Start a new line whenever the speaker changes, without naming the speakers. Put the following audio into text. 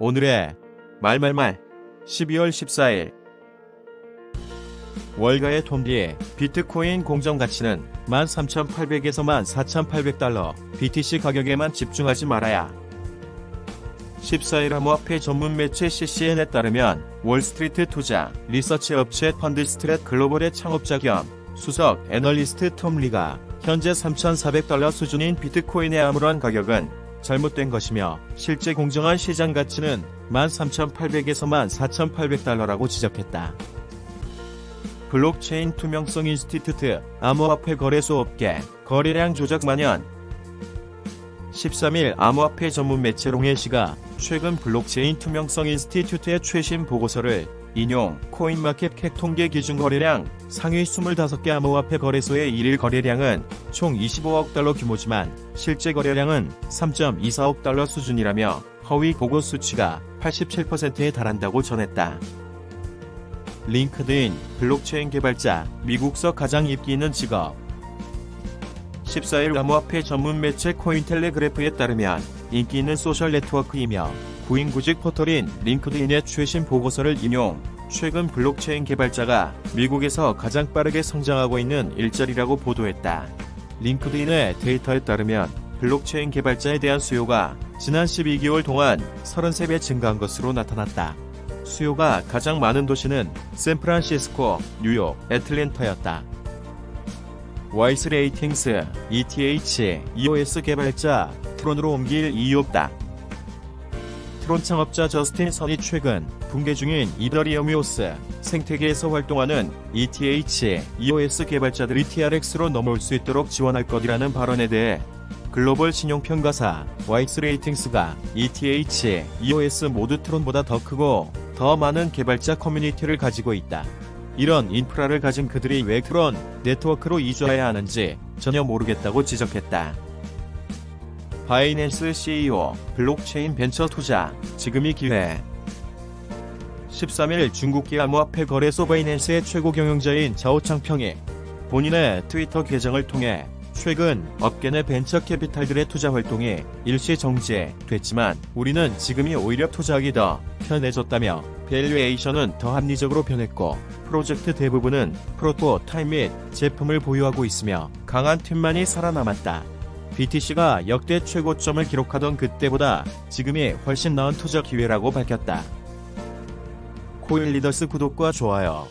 오늘의 말말말. 12월 14일. 월가의 톰리의 비트코인 공정 가치는 13,800에서 14,800달러. BTC 가격에만 집중하지 말아야. 14일 암호화폐 전문 매체 CCN에 따르면 월스트리트 투자 리서치 업체 펀드스트렛 글로벌의 창업자 겸 수석 애널리스트 톰 리가 현재 3,400달러 수준인 비트코인의 아무런 가격은 잘못된 것이며 실제 공정한 시장 가치는 13,800에서 14,800달러라고 지적했다. 블록체인 투명성 인스티튜트 암호화폐 거래소 업계 거래량 조작 만연 13일 암호화폐 전문 매체 롱해시가 최근 블록체인 투명성 인스티튜트의 최신 보고서를 인용 코인마켓 캡 통계 기준 거래량 상위 25개 암호화폐 거래소의 일일 거래량은 총 25억 달러 규모지만 실제 거래량은 3.24억 달러 수준이라며 허위 보고 수치가 87%에 달한다고 전했다. 링크드인 블록체인 개발자 미국서 가장 인기 있는 직업 14일 암호화폐 전문 매체 코인텔레그래프에 따르면 인기 있는 소셜 네트워크이며 구인구직 포털인 링크드인의 최신 보고서를 인용 최근 블록체인 개발자가 미국에서 가장 빠르게 성장하고 있는 일자리라고 보도했다. 링크드인의 데이터에 따르면 블록체인 개발자에 대한 수요가 지난 12개월 동안 33배 증가한 것으로 나타났다. 수요가 가장 많은 도시는 샌프란시스코, 뉴욕, 애틀랜타였다. 와이스 레이팅스, ETH, EOS 개발자, 트론으로 옮길 이유 없다. 트론 창업자 저스틴 선이 최근 붕괴 중인 이더리움 이오스 생태계에서 활동하는 ETH, EOS 개발자들이 TRX로 넘어올 수 있도록 지원할 것이라는 발언에 대해 글로벌 신용평가사 와이스 레이팅스가 ETH, EOS 모두 트론보다 더 크고 더 많은 개발자 커뮤니티를 가지고 있다. 이런 인프라를 가진 그들이 왜 트론 네트워크로 이주해야 하는지 전혀 모르겠다고 지적했다. 바이낸스 CEO, 블록체인 벤처 투자, 지금이 기회. 13일 중국계 암호화폐 거래소 바이낸스의 최고 경영자인 자오창평이 본인의 트위터 계정을 통해 최근 업계 내 벤처 캐피탈들의 투자 활동이 일시 정지됐지만 우리는 지금이 오히려 투자하기 더 편해졌다며 밸류에이션은 더 합리적으로 변했고 프로젝트 대부분은 프로토타입 및 제품을 보유하고 있으며 강한 팀만이 살아남았다. BTC가 역대 최고점을 기록하던 그때보다 지금이 훨씬 나은 투자 기회라고 밝혔다. 코인 리더스 구독과 좋아요